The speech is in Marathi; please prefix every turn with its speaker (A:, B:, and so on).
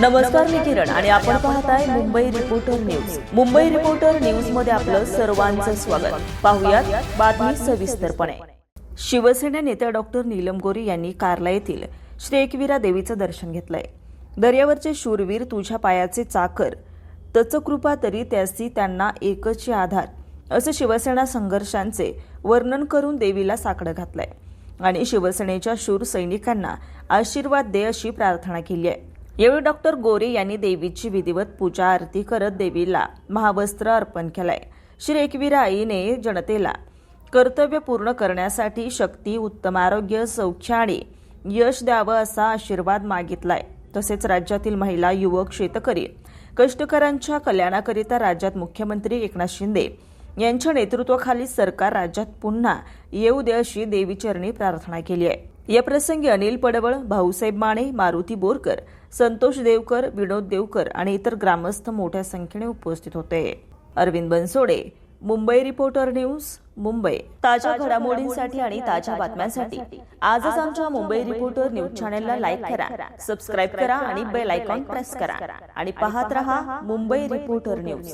A: नमस्कार मी किरण आणि आपण पाहताय Mumbai reporter news Mumbai reporter न्यूजमध्ये आपलं सर्वांचं स्वागत. पाहुयात बातमी सविस्तरपणे. शिवसेना नेत्या डॉक्टर नीलम गोरी यांनी कार्ला येथील श्री एकवीरा देवीचं दर्शन घेतलंय. दर्यावरचे शूरवीर तुझ्या पायाचे चाकर. तच कृपा तरी त्यासी त्यांना एकच आधार. असं शिवसेना संघर्षांचे वर्णन करून देवीला साकडं घातलंय. आणि शिवसेनेच्या शूर सैनिकांना आशीर्वाद दे अशी प्रार्थना केली आहे यावेळी डॉक्टर गोरे यांनी देवीची विधिवत पूजा आरती करत देवीला महावस्त्र अर्पण केलंय. श्री एकवीरा आईने जनतेला कर्तव्य पूर्ण करण्यासाठी शक्ती उत्तम आरोग्य सौख्य आणि यश द्यावं असा आशीर्वाद मागितलाय. तसेच राज्यातील महिला युवक शेतकरी कष्टकऱ्यांच्या कल्याणाकरिता राज्यात मुख्यमंत्री एकनाथ शिंदे यांच्या नेतृत्वाखाली सरकार राज्यात पुन्हा येऊ दे अशी देवीचरणी प्रार्थना केली आहे. या प्रसंगी अनिल पडवळ भाऊसाहेब माने मारुती बोरकर संतोष देवकर विनोद देवकर आणि इतर ग्रामस्थ मोठ्या संख्येने उपस्थित होते. Arvind Bansode Mumbai reporter news Mumbai. ताज्या घडामोडींसाठी आणि ताज्या बातम्यांसाठी आजच आमच्या मुंबई रिपोर्टर न्यूज चॅनलला लाईक करा सबस्क्राईब करा आणि बेल आयकॉन प्रेस करा आणि पाहत रहा मुंबई रिपोर्टर न्यूज.